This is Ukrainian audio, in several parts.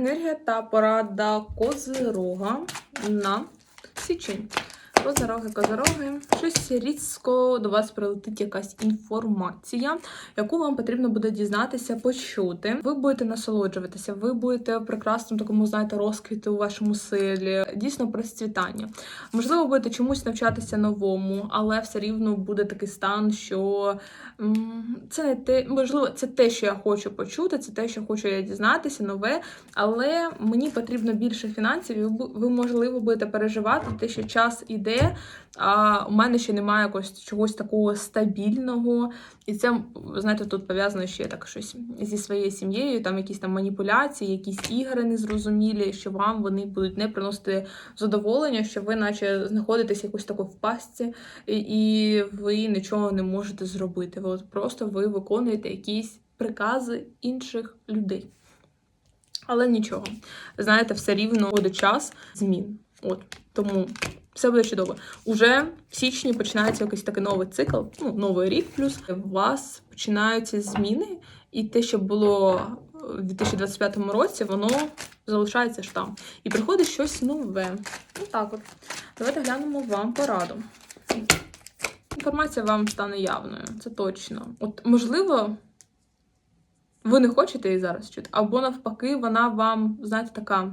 Енергія та порада козирога на січень. Козироги, козироги. Щось різко до вас прилетить якась інформація, яку вам потрібно буде дізнатися, почути. Ви будете насолоджуватися, ви будете в прекрасному такому, знаєте, розквіті у вашому силі, дійсно процвітання. Можливо, будете чомусь навчатися новому, але все рівно буде такий стан, що це не те, можливо, це те, що я хочу почути, це те, що хочу я дізнатися, нове, але мені потрібно більше фінансів, і ви можливо будете переживати те, що час іде, а у мене ще немає якогось чогось такого стабільного. І це, знаєте, тут пов'язано ще так щось зі своєю сім'єю, там якісь там маніпуляції, якісь ігри незрозумілі, що вам вони будуть не приносити задоволення, що ви, наче, знаходитесь якось тако в пастці, і ви нічого не можете зробити. Ви от просто ви виконуєте якісь прикази інших людей. Але нічого. Знаєте, все рівно буде час змін. От тому все буде чудово. Уже в січні починається якийсь такий новий цикл, ну, новий рік плюс. У вас починаються зміни, і те, що було в 2025 році, воно залишається ж там. І приходить щось нове. Ну так от. Давайте глянемо вам пораду. Інформація вам стане явною, це точно. От, можливо, ви не хочете її зараз чути, або навпаки, вона вам, знаєте, така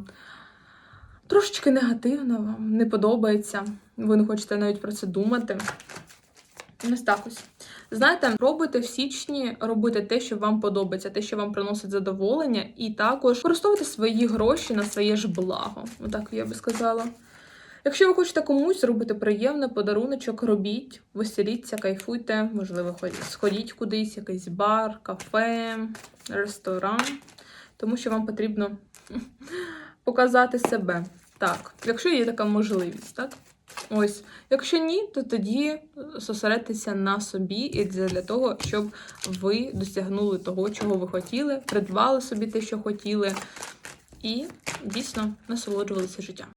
трошечки негативна, вам не подобається. Ви не хочете навіть про це думати. Ось так. Знаєте, пробуйте в січні робити те, що вам подобається, те, що вам приносить задоволення, і також використовуйте свої гроші на своє ж благо. Отак я би сказала. Якщо ви хочете комусь зробити приємне подаруночок, робіть, веселіться, кайфуйте, можливо, сходіть кудись, якийсь бар, кафе, ресторан, тому що вам потрібно показати себе. Так, якщо є така можливість, так? Ось, якщо ні, то тоді зосередьтеся на собі і для того, щоб ви досягнули того, чого ви хотіли, придбали собі те, що хотіли, і дійсно насолоджувалися життям.